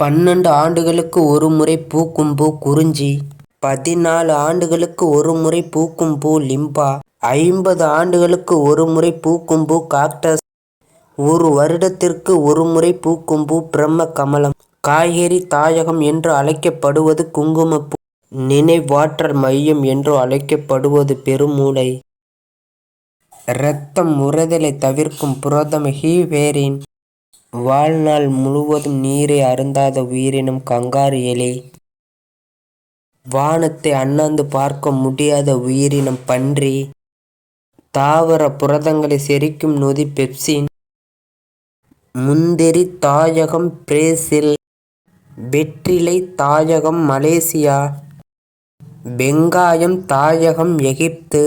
பன்னெண்டு ஆண்டுகளுக்கு ஒரு முறை பூக்கும் பூ குறிஞ்சி பதினாலு ஆண்டுகளுக்கு ஒரு முறை பூக்கும் பூ லிம்பா ஐம்பது ஆண்டுகளுக்கு ஒரு முறை பூக்கும் பூ காக்டஸ் ஒரு வருடத்திற்கு ஒரு முறை பூக்கும் பூ பிரம்ம கமலம் காய்கறி தாயகம் என்று அழைக்கப்படுவது குங்குமப்பூ நினைவாற்றல் மையம் என்று அழைக்கப்படுவது பெருமூளை. இரத்தம் உறுதலை தவிர்க்கும் புரதம் ஹீவேரின் வாழ்நாள் முழுவதும் நீரை அருந்தாத உயிரினம் கங்காரு எலி வானத்தை அண்ணாந்து பார்க்க முடியாத உயிரினம் பன்றி. தாவர புரதங்களை செரிக்கும் நொதி பெப்சின். முந்திரி தாயகம் பிரேசில். வெற்றிலை தாயகம் மலேசியா. வெங்காயம் தாயகம் எகிப்து.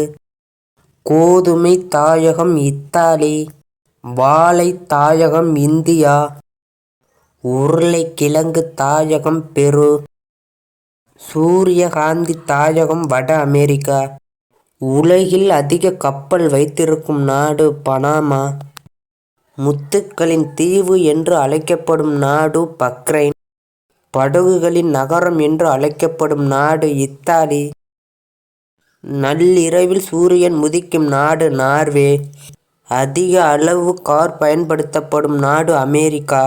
கோதுமை தாயகம் இத்தாலி. வாழை தாயகம் இந்தியா. உருளைக்கிழங்கு தாயகம் பெரு. சூரியகாந்தி தாயகம் வட அமெரிக்கா. உலகில் அதிக கப்பல் வைத்திருக்கும் நாடு பனாமா. முத்துக்களின் தீவு என்று அழைக்கப்படும் நாடு பக்ரைன் படகுகளின் நகரம் என்று அழைக்கப்படும் நாடு இத்தாலி. நள்ளிரவில் சூரியன் முதிக்கும் நாடு நார்வே. அதிக அளவு கார் பயன்படுத்தப்படும் நாடு அமெரிக்கா.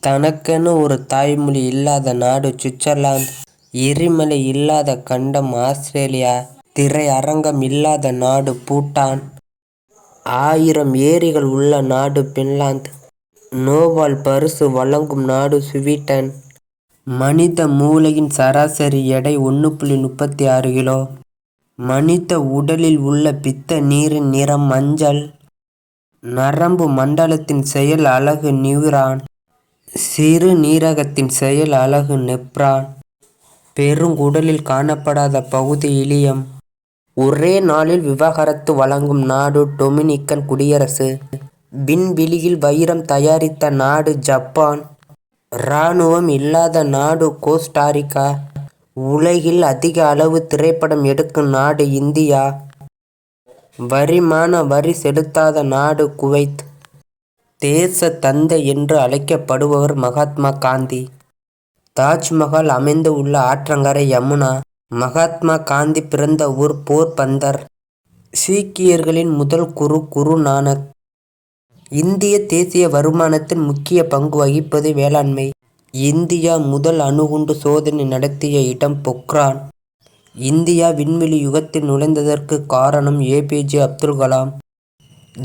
தனக்கென ஒரு தாய்மொழி இல்லாத நாடு சுவிட்சர்லாந்து. எரிமலை இல்லாத கண்டம் ஆஸ்திரேலியா. திரையரங்கம் இல்லாத நாடு பூட்டான். ஆயிரம் ஏரிகள் உள்ள நாடு பின்லாந்து. நோபால் பரிசு வழங்கும் நாடு சுவீடன். மனித மூளையின் சராசரி எடை ஒன்று புள்ளி முப்பத்தி ஆறு கிலோ. மனித உடலில் உள்ள பித்த நீரின் நிறம் மஞ்சள். நரம்பு மண்டலத்தின் செயல் அலகு நியூரான் சிறுநீரகத்தின் செயல் அலகு நெப்ரான். பெருங்குடலில் காணப்படாத பகுதி இலியம். ஒரே நாளில் விவாகரத்து வழங்கும் நாடு டொமினிக்கன் குடியரசு. விண்வெளியில் வைரம் தயாரித்த நாடு ஜப்பான். இராணுவம் இல்லாத நாடு கோஸ்டாரிக்கா. உலகில் அதிக அளவு திரைப்படம் எடுக்கும் நாடு இந்தியா. வரிமான வரி செலுத்தாத நாடு குவைத். தேச தந்தை என்று அழைக்கப்படுபவர் மகாத்மா காந்தி. தாஜ்மஹால் அமைந்து உள்ள ஆற்றங்கரை யமுனா. மகாத்மா காந்தி பிறந்த ஊர் போர்பந்தர் சீக்கியர்களின் முதல் குரு குரு நானக். இந்திய தேசிய வருமானத்தின் முக்கிய பங்கு வகிப்பது வேளாண்மை. இந்தியா முதல் அணுகுண்டு சோதனை நடத்திய இடம் பொக்ரான். இந்தியா விண்வெளி யுகத்தில் நுழைந்ததற்கு காரணம் ஏபிஜே அப்துல் கலாம்.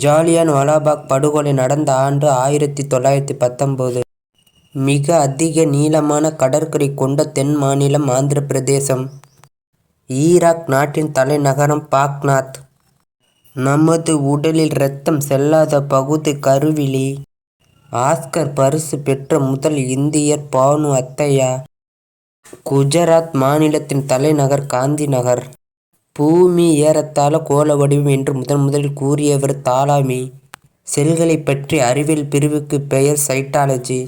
ஜாலியான் வாலாபாக் படுகொலை நடந்த ஆண்டு ஆயிரத்தி தொள்ளாயிரத்தி பத்தொம்போது மிக அதிக நீளமான கடற்கரை கொண்ட தென் மாநிலம் ஆந்திர பிரதேசம். ஈராக் நாட்டின் தலைநகரம் பாக்நாத். நமது உடலில் இரத்தம் செல்லாத பகுதி கருவிழி. ஆஸ்கர் பரிசு பெற்ற முதல் இந்தியர் பானு அத்தையா. குஜராத் மாநிலத்தின் தலைநகர் காந்தி நகர் பூமி ஏறத்தாழ கோள வடிவம் என்று முதன் முதலில் கூறியவர் தாலாமி. செல்களைப் பற்றி அறிவியல் பிரிவுக்கு பெயர் சைட்டாலஜி.